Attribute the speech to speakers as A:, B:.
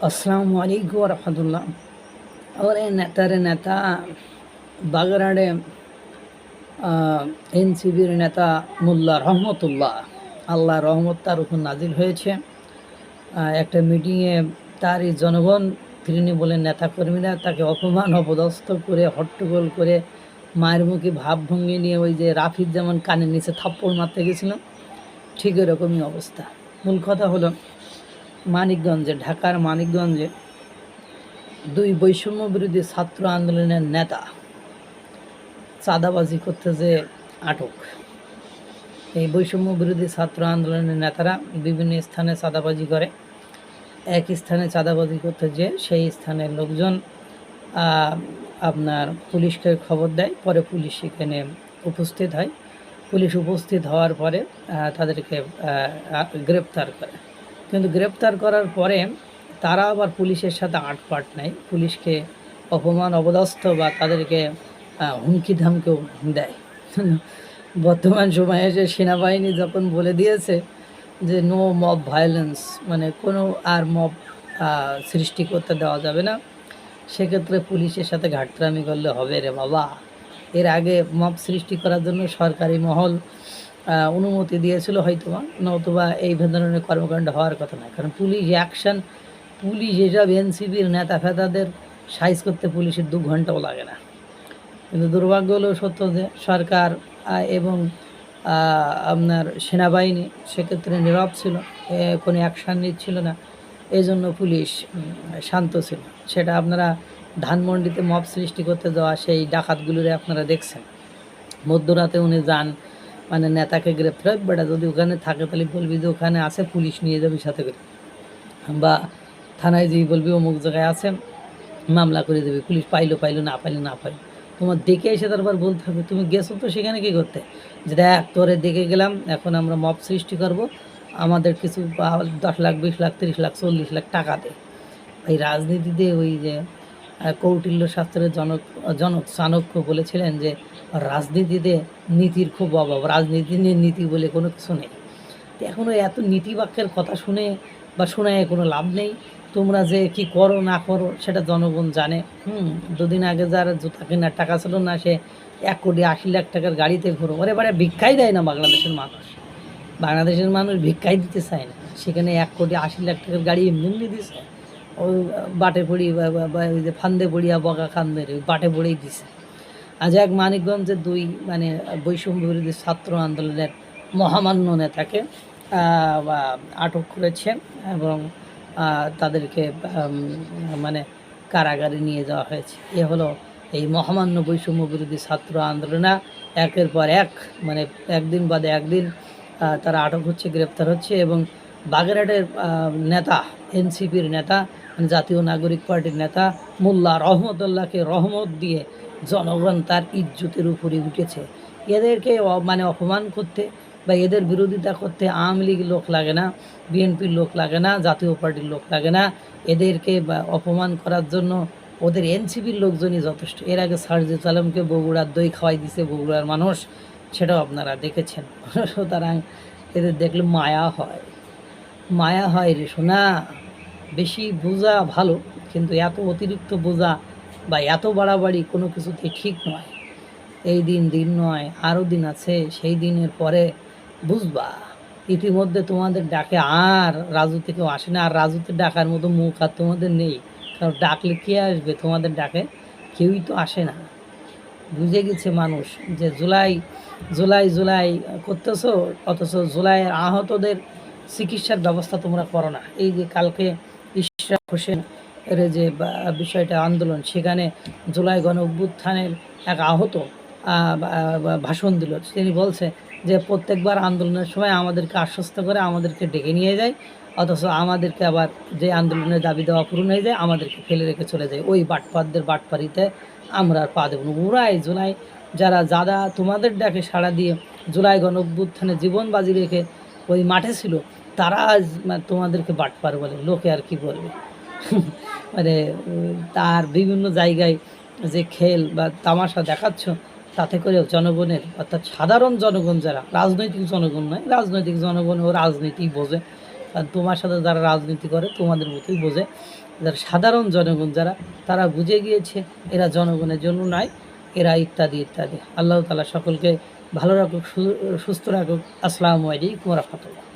A: আসসালামু আলাইকুম রহমতুল্লাহ এই নেতার নেতা বাগরাডে এনসিবির নেতা মোল্লা রহমতুল্লাহ আল্লাহ রহমত তার উপর নাজিল হয়েছে একটা মিটিংয়ে তারই জনগণ তৃণমূলের নেতাকর্মীরা তাকে অপমান অপদস্থ করে হট্টগোল করে মায়ের মুখে ভাব ভঙ্গি নিয়ে ওই যে রাফির যেমন কানের নিচে থাপ্পড় মারতে গেছিল ঠিক এরকমই অবস্থা মূল কথা হলো মানিকগঞ্জে, ঢাকার মানিকগঞ্জে দুই বৈষম্য বিরোধী ছাত্র আন্দোলনের নেতা চাঁদাবাজি করতে যে আটক। এই বৈষম্য বিরোধী ছাত্র আন্দোলনের নেতারা বিভিন্ন স্থানে চাঁদাবাজি করে। এক স্থানে চাঁদাবাজি করতে যে সেই স্থানের লোকজন আপনার পুলিশকে খবর দেয়, পরে পুলিশ সেখানে উপস্থিত হয়। পুলিশ উপস্থিত হওয়ার পরে তাদেরকে গ্রেপ্তার করে। কিন্তু গ্রেপ্তার করার পরে তারা আবার পুলিশের সাথে আটপাট নেয়। পুলিশকে অপমান অবদস্থ বা তাদেরকে হুমকি ধামকেও দেয়। বর্তমান সময়ে এসে সেনাবাহিনী যখন বলে দিয়েছে যে নো মব ভায়োলেন্স মানে কোনো আর মব সৃষ্টি করতে দেওয়া যাবে না, সেক্ষেত্রে পুলিশের সাথে ঘাটতারামি করলে হবে রে বাবা। এর আগে মব সৃষ্টি করার জন্য সরকারি মহল অনুমতি দিয়েছিল হয়তোবা নতুবা এই ধরনের কর্মকাণ্ড হওয়ার কথা না কারণ পুলিশ অ্যাকশন পুলিশ এসব এনসিবির নেতা ফেতাদের সাইজ করতে পুলিশের দু ঘন্টাও লাগে না। কিন্তু দুর্ভাগ্য হলো সত্য যে সরকার এবং আপনার সেনাবাহিনী সেক্ষেত্রে নীরব ছিল কোনো অ্যাকশান নিচ্ছিল না। এই জন্য পুলিশ শান্ত ছিল। সেটা আপনারা ধানমন্ডিতে মব সৃষ্টি করতে যাওয়া সেই ডাকাতগুলোরে আপনারা দেখছেন। মধ্যরাতে উনি যান মানে নেতাকে গ্রেপ্তার বেটা যদি ওখানে থাকে তাহলে বলবি যে ওখানে আছে, পুলিশ নিয়ে যাবি সাথে করে। বা থানায় যেই বলবি অমুক জায়গায় আছে, মামলা করে দেবে, পুলিশ পাইলো পাইলো, না পাইলো না পাইলো। তোমার দেখে এসে তারপর বলতে হবে, তুমি গেছো তো সেখানে কী করতে? যে দেখ, তোরে দেখে গেলাম, এখন আমরা মব সৃষ্টি করব, আমাদের কিছু দশ লাখ, বিশ লাখ, তিরিশ লাখ, চল্লিশ লাখ টাকা দে। এই রাজনীতিতে ওই যে কৌটিল্য শাস্ত্রের জনক জনক চাণক্য বলেছিলেন যে রাজনীতিতে নীতির খুব অভাব। রাজনীতি নিয়ে নীতি বলে কোনো কিছু নেই। তো এখন ওই এত নীতি বাক্যের কথা শুনে বা শোনায় কোনো লাভ নেই। তোমরা যে কি করো, না করো, সেটা জনগণ জানে। হুম, দুদিন আগে যার জুতা কেনার টাকা ছিল না, সে এক কোটি আশি লাখ টাকার গাড়িতে ঘুরো, ওরে বারে ভিক্ষাই দেয় না বাংলাদেশের মানুষ। বাংলাদেশের মানুষ ভিক্ষাই দিতে চায় না। সেখানে এক কোটি আশি লাখ টাকার গাড়ি এমনি দিছে। ওই বাটে পড়ি ওই যে ফান্দে পড়িয়া বকা খান্দের, ওই বাটে পড়েই দিছে। আজ এক মানিকগঞ্জের দুই মানে বৈষম্য বিরোধী ছাত্র আন্দোলনের মহামান্য নেতাকে আটক করেছে এবং তাদেরকে মানে কারাগারে নিয়ে যাওয়া হয়েছে। এ হলো এই মহামান্য বৈষম্য বিরোধী ছাত্র আন্দোলনা। একের পর এক মানে একদিন বাদে একদিন তারা আটক হচ্ছে, গ্রেপ্তার হচ্ছে এবং বাগেরহাটের নেতা এনসিপির নেতা মানে জাতীয় নাগরিক পার্টির নেতা মোল্লা রহমতুল্লাহকে রহমত দিয়ে জনগণ তার ইজ্জতের উপরে উঠেছে। এদেরকে মানে অপমান করতে বা এদের বিরোধিতা করতে আওয়ামী লীগ লোক লাগে না, বিএনপির লোক লাগে না, জাতীয় পার্টির লোক লাগে না। এদেরকে অপমান করার জন্য ওদের এনসিপির লোকজনই যথেষ্ট। এর আগে সার্জিদ আলমকে বগুড়ার দই খাওয়াই দিছে বগুড়ার মানুষ, সেটাও আপনারা দেখেছেন। সুতরাং এদের দেখলে মায়া হয়। মায়া হয় রে শোনা বেশি বোঝা ভালো, কিন্তু এত অতিরিক্ত বোঝা বা এত বাড়াবাড়ি কোনো কিছুতে ঠিক নয়। এই দিন দিন নয়, আরও দিন আছে, সেই দিনের পরে বুঝবা। ইতিমধ্যে তোমাদের ডাকে আর রাজু থেকেও আসে না, আর রাজুতে ডাকার মতো মুখ আর তোমাদের নেই। কারণ ডাকলে কে আসবে? তোমাদের ডাকে কেউই তো আসে না। বুঝে গেছে মানুষ যে জুলাই জুলাই জুলাই করতেছ, অথচ জুলাইয়ের আহতদের চিকিৎসার ব্যবস্থা তোমরা করো না। এই যে কালকে ইশরাক হোসেন এর যে বিষয়টা আন্দোলন, সেখানে জুলাই গণ অভ্যুত্থানের এক আহত ভাষণ দিল। তিনি বলছে যে, প্রত্যেকবার আন্দোলনের সময় আমাদেরকে আশ্বস্ত করে আমাদেরকে ডেকে নিয়ে যায়, অথচ আমাদেরকে আবার যে আন্দোলনের দাবি দেওয়া পূরণ হয়ে যায়, আমাদেরকে ফেলে রেখে চলে যায়। ওই বাটপাতদের বাটপারিতে আমরা আর পা দেবো না। ওরাই জুলাই, যারা যারা তোমাদের ডাকে সাড়া দিয়ে জুলাই গণ অভ্যুত্থানে জীবন বাজি রেখে ওই মাঠে ছিল তারা আজ তোমাদেরকে বাটপার বলে, লোকে আর কি বলবে? মানে তার বিভিন্ন জায়গায় যে খেল বা তামাশা দেখাচ্ছ, তাতে করেও জনগণের, অর্থাৎ সাধারণ জনগণ যারা, রাজনৈতিক জনগণ নয়, রাজনৈতিক জনগণ ও রাজনীতি বোঝে। আর তোমার সাথে যারা রাজনীতি করে, তোমাদের মতোই বোঝে। যারা সাধারণ জনগণ যারা, তারা বুঝে গিয়েছে, এরা জনগণের জন্য নয়, এরা ইত্যাদি ইত্যাদি। আল্লাহ তালা সকলকে ভালো রাখুক, সুস্থ রাখুক। আসসালামু আলাইকুম রহমতুল্লাহ।